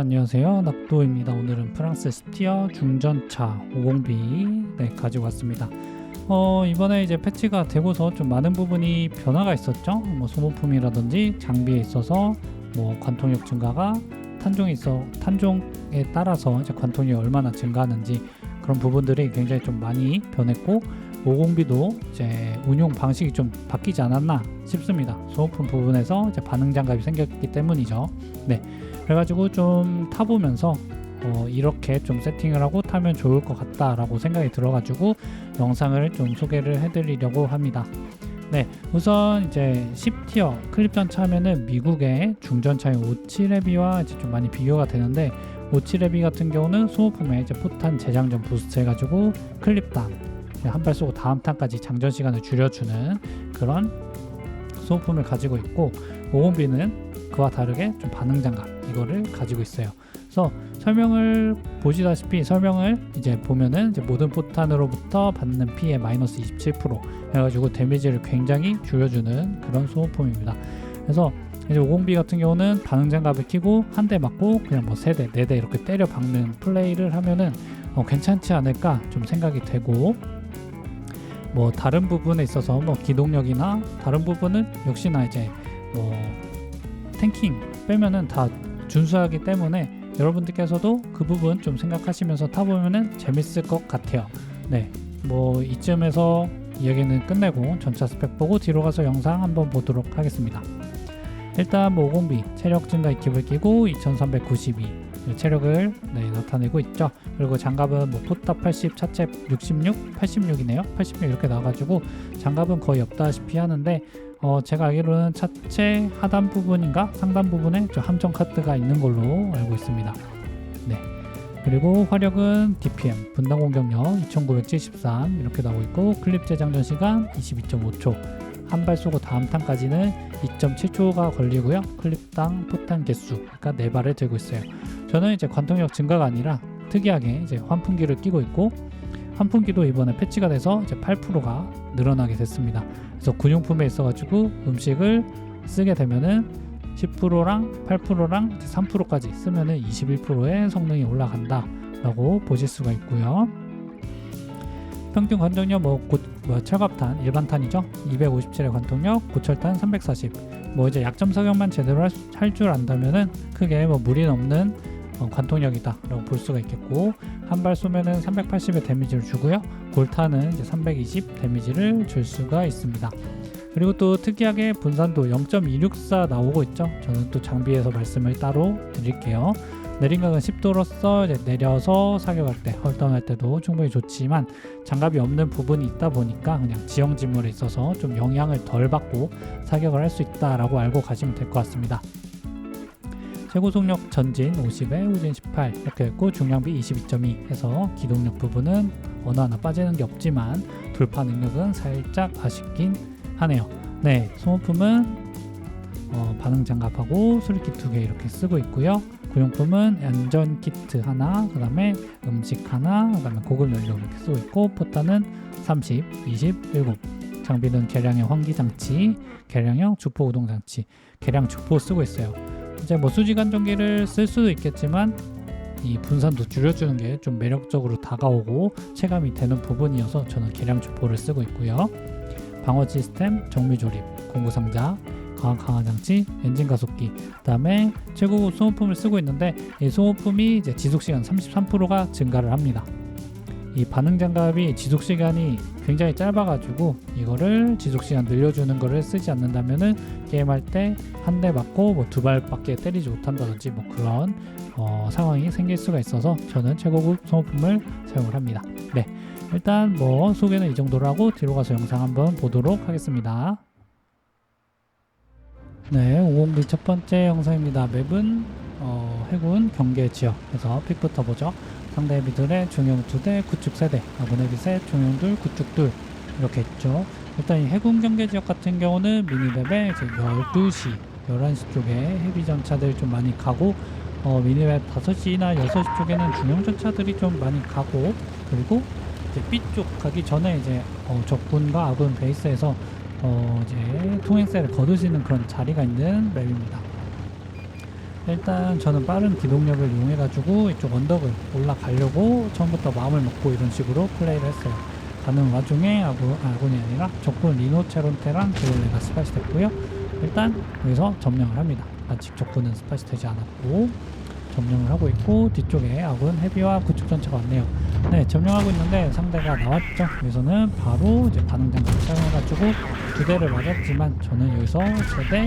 안녕하세요. 낙도입니다. 오늘은 프랑스 10티어 중전차 50B 네, 가지고 왔습니다. 어, 이번에 이제 패치가 되고서 좀 많은 부분이 변화가 있었죠. 뭐 소모품이라든지 장비에 있어서 뭐 관통력 증가가 탄종에 있어 탄종에 따라서 이제 관통력이 얼마나 증가하는지 그런 부분들이 굉장히 좀 많이 변했고 50B도 이제 운용 방식이 좀 바뀌지 않았나 싶습니다. 소모품 부분에서 이제 반응 장갑이 생겼기 때문이죠. 네. 그래가지고 좀 타보면서 어, 이렇게 좀 세팅을 하고 타면 좋을 것 같다라고 생각이 들어가지고 영상을 좀 소개를 해드리려고 합니다. 네, 우선 이제 10티어 클립 전차 하면은 미국의 중전차인 오치레비와 이제 좀 많이 비교가 되는데 오치레비 같은 경우는 소모품에 이제 포탄 재장전 부스트 해가지고 클립당 한 발 쏘고 다음 탄까지 장전 시간을 줄여주는 그런 소모품을 가지고 있고 50B는 그와 다르게 좀 반응 장갑 이거를 가지고 있어요. 그래서 설명을 보시다시피 설명을 이제 보면은 이제 모든 포탄으로부터 받는 피해 마이너스 27% 해가지고 데미지를 굉장히 줄여주는 그런 소모품입니다. 그래서 이제 50B 같은 경우는 반응 장갑을 끼고 한 대 맞고 그냥 뭐 세 대, 네 대 이렇게 때려 박는 플레이를 하면은 어, 괜찮지 않을까 좀 생각이 되고 뭐 다른 부분에 있어서 뭐 기동력이나 다른 부분은 역시나 이제 뭐 탱킹 빼면은 다 준수하기 때문에 여러분들께서도 그 부분 좀 생각하시면서 타보면은 재밌을 것 같아요. 네, 뭐 이쯤에서 이야기는 끝내고 전차 스펙 보고 뒤로 가서 영상 한번 보도록 하겠습니다. 일단 뭐 50B 체력 증가 이킵을 끼고 2392 체력을 네, 나타내고 있죠. 그리고 장갑은 뭐 포탑 80, 차체 66, 86이네요. 86 이렇게 나와가지고 장갑은 거의 없다시피 하는데 어, 제가 알기로는 차체 하단 부분인가 상단 부분에 좀 함정 카드가 있는 걸로 알고 있습니다. 네. 그리고 화력은 DPM 분당 공격력 2973 이렇게 나오고 있고 클립 재장전 시간 22.5초 한 발 쏘고 다음 탄까지는 2.7초가 걸리고요. 클립당 포탄 개수 그러니까 네 발을 들고 있어요. 저는 이제 관통력 증가가 아니라 특이하게 이제 환풍기를 끼고 있고 환풍기도 이번에 패치가 돼서 이제 8%가 늘어나게 됐습니다. 그래서 군용품에 있어가지고 음식을 쓰게 되면은 10%랑 8%랑 3%까지 쓰면은 21%의 성능이 올라간다라고 보실 수가 있고요. 평균 관통력 뭐, 고, 뭐 철갑탄 일반탄이죠. 257의 관통력, 고철탄 340. 뭐 이제 약점 사격만 제대로 할 줄 안다면은 크게 뭐 무리는 없는 어, 관통력이다 라고 볼 수가 있겠고 한 발 쏘면은 380의 데미지를 주고요. 골탄은 이제 320 데미지를 줄 수가 있습니다. 그리고 또 특이하게 분산도 0.264 나오고 있죠. 저는 또 장비에서 말씀을 따로 드릴게요. 내린각은 10도로서 내려서 사격할 때, 헐던할 때도 충분히 좋지만 장갑이 없는 부분이 있다 보니까 그냥 지형 지물에 있어서 좀 영향을 덜 받고 사격을 할 수 있다라고 알고 가시면 될 것 같습니다. 최고 속력 전진 50에 후진 18 이렇게 했고 중량비 22.2 해서 기동력 부분은 어느 하나 빠지는 게 없지만 돌파 능력은 살짝 아쉽긴 하네요. 네, 소모품은 어, 반응 장갑하고 수리킷 두 개 이렇게 쓰고 있고요. 구용품은 안전 키트 하나, 그 다음에 음식 하나, 그 다음에 고급 연료 이렇게 쓰고 있고 포탄은 30, 27 장비는 계량형 환기 장치, 계량형 주포 우동 장치, 계량 주포 쓰고 있어요. 이제 뭐 수지간 전기를 쓸 수도 있겠지만 이 분산도 줄여주는 게 좀 매력적으로 다가오고 체감이 되는 부분이어서 저는 계량 주포를 쓰고 있고요. 방어 시스템, 정밀 조립, 공구 상자, 강화 강화 장치, 엔진 가속기, 그다음에 최고급 소모품을 쓰고 있는데 이 소모품이 이제 지속 시간 33%가 증가를 합니다. 이 반응 장갑이 지속 시간이 굉장히 짧아가지고 이거를 지속 시간 늘려주는 거를 쓰지 않는다면은 게임할 때 한 대 맞고 뭐 두 발밖에 때리지 못한다든지 뭐 그런 어, 상황이 생길 수가 있어서 저는 최고급 소모품을 사용을 합니다. 네, 일단 뭐 소개는 이 정도로 하고 뒤로 가서 영상 한번 보도록 하겠습니다. 네, 50B 첫 번째 영상입니다. 맵은 어, 해군 경계 지역. 그래서 픽부터 보죠. 상대 헤비들의 중형 2대, 구축 3대, 아군 헤비 셋, 중형 둘, 구축 둘 이렇게 있죠. 일단 이 해군 경계 지역 같은 경우는 미니맵에 이제 12시, 11시 쪽에 헤비 전차들 좀 많이 가고 어, 미니맵 5시나 6시 쪽에는 중형 전차들이 좀 많이 가고 그리고 이제 B쪽 가기 전에 이제 어, 적군과 아군 베이스에서 어, 이제 통행세를 거두시는 그런 자리가 있는 맵입니다. 일단 저는 빠른 기동력을 이용해 가지고 이쪽 언덕을 올라가려고 처음부터 마음을 먹고 이런 식으로 플레이를 했어요. 가는 와중에 아군, 아군이 아니라 적군 리노체론테랑 그릴레가 스파이시 됐고요. 일단 여기서 점령을 합니다. 아직 적군은 스파이시 되지 않았고 점령을 하고 있고 뒤쪽에 아군 헤비와 구축 전차가 왔네요. 네, 점령하고 있는데 상대가 나왔죠. 여기서는 바로 이제 반응 장갑을 사용해가지고 두 대를 맞았지만 저는 여기서 세대,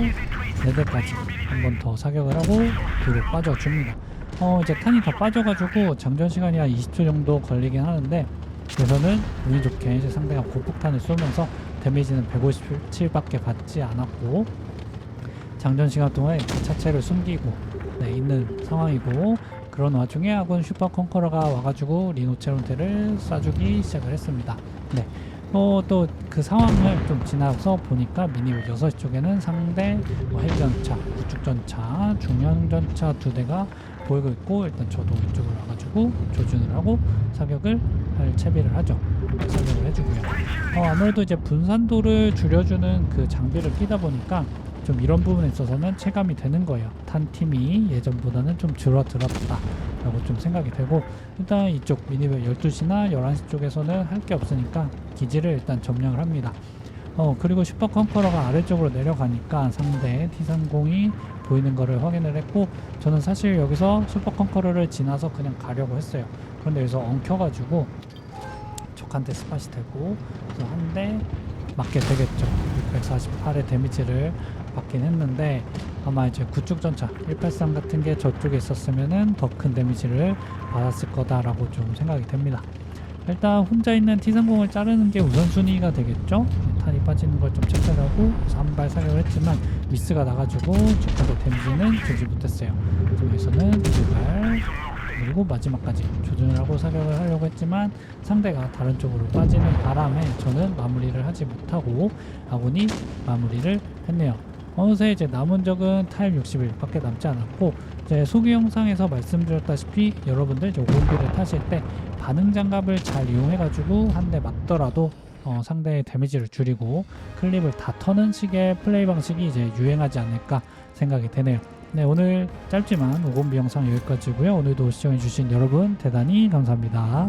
네 대까지 한 번 더 사격을 하고 뒤로 빠져줍니다. 어 이제 탄이 다 빠져가지고 장전 시간이 한 20초 정도 걸리긴 하는데 그래서는 운이 좋게 이제 상대가 고폭탄을 쏘면서 데미지는 157밖에 받지 않았고 장전 시간 동안 차체를 숨기고 네, 있는 상황이고 그런 와중에 아군 슈퍼 컨커러가 와가지고 리노체론테를 쏴주기 시작을 했습니다. 네. 어, 또 그 상황을 좀 지나서 보니까 미니맵 6시 쪽에는 상대 뭐 헬전차, 구축전차, 중형전차 두 대가 보이고 있고 일단 저도 이쪽으로 와가지고 조준을 하고 사격을 할 채비를 하죠. 사격을 해주고요. 어, 아무래도 이제 분산도를 줄여주는 그 장비를 끼다 보니까 좀 이런 부분에 있어서는 체감이 되는 거예요. 탄 팀이 예전보다는 좀 줄어들었다. 라고 좀 생각이 되고 일단 이쪽 미니맵 12시나 11시 쪽에서는 할 게 없으니까 기지를 일단 점령을 합니다. 어 그리고 슈퍼 컨커러가 아래쪽으로 내려가니까 상대 T30이 보이는 거를 확인을 했고 저는 사실 여기서 슈퍼 컨커러를 지나서 그냥 가려고 했어요. 그런데 여기서 엉켜가지고 적한테 스팟이 되고 그래서 한대 맞게 되겠죠. 648의 데미지를 받긴 했는데 아마 이제 구축 전차 183 같은 게 저쪽에 있었으면은 더 큰 데미지를 받았을 거다라고 좀 생각이 됩니다. 일단 혼자 있는 T30을 자르는 게 우선순위가 되겠죠. 탄이 빠지는 걸 좀 체크하고 한발 사격을 했지만 미스가 나가지고 적한테 데미지는 주지 못했어요. 여기서는 두발 그리고 마지막까지 조준을 하고 사격을 하려고 했지만 상대가 다른 쪽으로 빠지는 바람에 저는 마무리를 하지 못하고 아군이 마무리를 했네요. 어느새 이제 남은 적은 타임 60일 밖에 남지 않았고 이제 소개 영상에서 말씀드렸다시피 여러분들 이제 오공비를 타실 때 반응 장갑을 잘 이용해 가지고 한 대 맞더라도 어, 상대의 데미지를 줄이고 클립을 다 터는 식의 플레이 방식이 이제 유행하지 않을까 생각이 되네요. 네 오늘 짧지만 오공비 영상 여기까지고요. 오늘도 시청해주신 여러분 대단히 감사합니다.